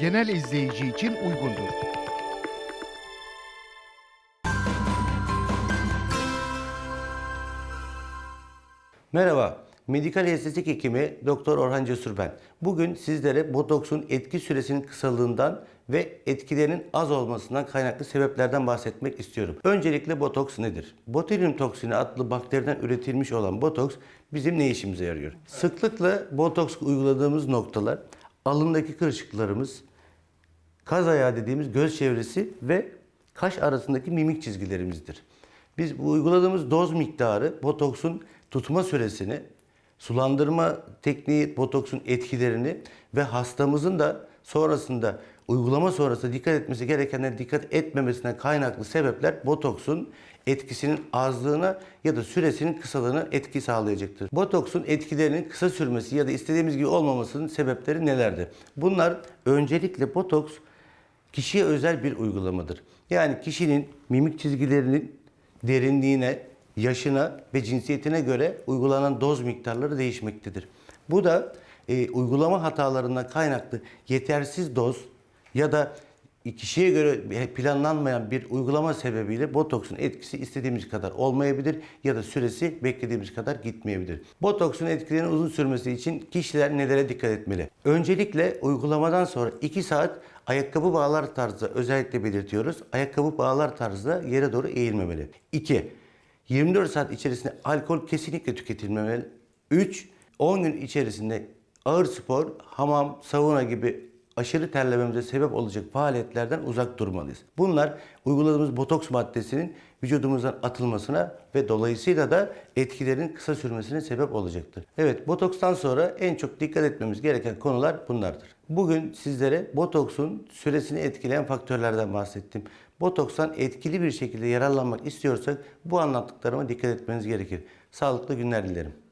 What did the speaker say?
genel izleyici için uygundur. Merhaba, medikal estetik hekimi Doktor Orhan Cesur ben. Bugün sizlere botoksun etki süresinin kısalığından ve etkilerinin az olmasından kaynaklı sebeplerden bahsetmek istiyorum. Öncelikle botoks nedir? Botulinum toksini adlı bakteriden üretilmiş olan botoks bizim ne işimize yarıyor? Sıklıkla botoks uyguladığımız noktalar alındaki kırışıklarımız, kaz ayağı dediğimiz göz çevresi ve kaş arasındaki mimik çizgilerimizdir. Biz bu uyguladığımız doz miktarı botoksun tutma süresini, sulandırma tekniği, botoksun etkilerini ve hastamızın da sonrasında uygulama sonrası dikkat etmesi gerekenlere dikkat etmemesine kaynaklı sebepler botoksun etkisinin azlığına ya da süresinin kısalığına etki sağlayacaktır. Botoksun etkilerinin kısa sürmesi ya da istediğimiz gibi olmamasının sebepleri nelerdir? Bunlar öncelikle botoks kişiye özel bir uygulamadır. Yani kişinin mimik çizgilerinin derinliğine, yaşına ve cinsiyetine göre uygulanan doz miktarları değişmektedir. Bu da e, uygulama hatalarından kaynaklı yetersiz doz ya da kişiye göre planlanmayan bir uygulama sebebiyle botoksun etkisi istediğimiz kadar olmayabilir ya da süresi beklediğimiz kadar gitmeyebilir. Botoksun etkilerinin uzun sürmesi için kişiler nelere dikkat etmeli? Öncelikle uygulamadan sonra 2 saat ayakkabı bağlar tarzda özellikle belirtiyoruz. Ayakkabı bağlar tarzda yere doğru eğilmemeli. 2. 24 saat içerisinde alkol kesinlikle tüketilmemeli. 3. 10 gün içerisinde ağır spor, hamam, sauna gibi aşırı terlememize sebep olacak faaliyetlerden uzak durmalıyız. Bunlar uyguladığımız botoks maddesinin vücudumuzdan atılmasına ve dolayısıyla da etkilerin kısa sürmesine sebep olacaktır. Evet, botokstan sonra en çok dikkat etmemiz gereken konular bunlardır. Bugün sizlere botoksun süresini etkileyen faktörlerden bahsettim. Botokstan etkili bir şekilde yararlanmak istiyorsak bu anlattıklarıma dikkat etmeniz gerekir. Sağlıklı günler dilerim.